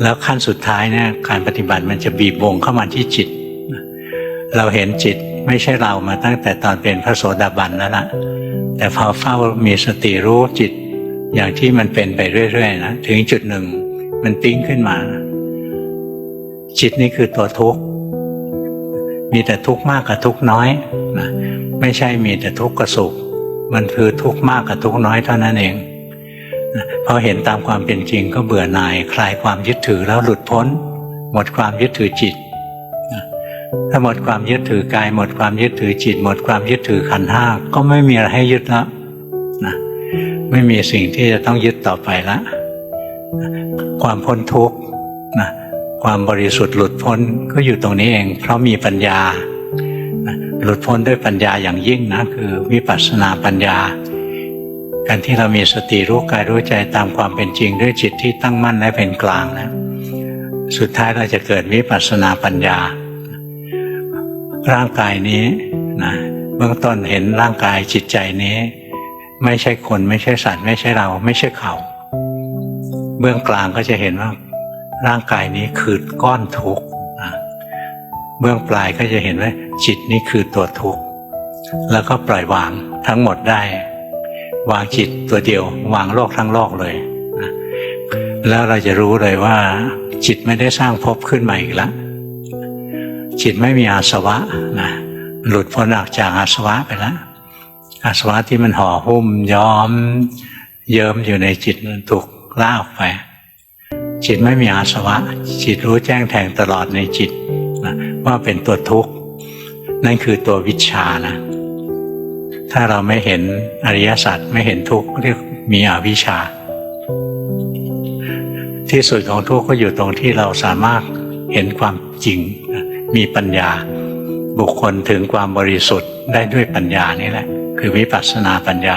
แล้วขั้นสุดท้ายเนี่ยการปฏิบัติมันจะบีบวงเข้ามาที่จิต เราเห็นจิตไม่ใช่เรามาตั้งแต่ตอนเป็นพระโสดาบันแล้วล่ะ แต่พอเฝ้ามีสติรู้จิต อย่างที่มันเป็นไปเรื่อยๆนะถึงจุดหนึ่งมันปิ้งขึ้นมา จิตนี่คือตัวทุกข์มีแต่ทุกข์มากกับทุกข์น้อยนะไม่ใช่มีแต่ทุกข์กับสุข มันคือทุกข์มากกับทุกข์น้อยเท่านั้นเอง พอเห็นตามความเป็นจริงก็เบื่อหน่ายคลายความยึดถือแล้วหลุดพ้น หมดความยึดถือจิตถ้าหมดความยึดถือกาย หมดความยึดถือจิต หมดความยึดถือขันธ์ห้าก็ไม่มีอะไรให้ยึดแล้วนะไม่มีสิ่งที่จะต้องยึดต่อไปละความพ้นทุกข์นะความบริสุทธิ์หลุดพ้นก็อยู่ตรงนี้เอง เพราะมีปัญญาหลุดพ้นด้วยปัญญาอย่างยิ่งนะคือวิปัสสนาปัญญา การที่เรามีสติรู้กายรู้ใจตามความเป็นจริงด้วยจิตที่ตั้งมั่นและเป็นกลางนะสุดท้ายเราจะเกิดวิปัสสนาปัญญา ร่างกายนี้นะเบื้องต้นเห็นร่างกายจิตใจนี้ ไม่ใช่คนไม่ใช่สัตว์ ไม่ใช่เรา ไม่ใช่เขา เบื้องกลางก็จะเห็นว่า ร่างกายนี้คือก้อนทุกข์นะเบื้องปลายก็จะเห็นว่าจิตนี้คือตัวทุกข์แล้วก็ปล่อยวางทั้งหมดได้ วางจิตตัวเดียว วางโลกทั้งโลกเลยนะแล้วเราจะรู้เลยว่า จิตไม่ได้สร้างภพขึ้นมาอีกแล้วจิตไม่มีอาสวะนะหลุดพ้นออกจากอาสวะไปแล้วอาสวะที่มันห่อหุ้มย้อม เยิ้มอยู่ในจิตมันถูกล่าออกไป จิตไม่มีอาสวะ จิตรู้แจ้งแทงตลอดในจิตนะว่าเป็นตัวทุกข์ นั่นคือตัววิชานะ ถ้าเราไม่เห็นอริยสัจไม่เห็นทุกข์เรียกมีอวิชชา ที่สุดของทุกข์ก็อยู่ตรงที่เราสามารถเห็นความจริง มีปัญญา บุคคลถึงความบริสุทธิ์ได้ด้วยปัญญานี่แหละ คือวิปัสสนาปัญญา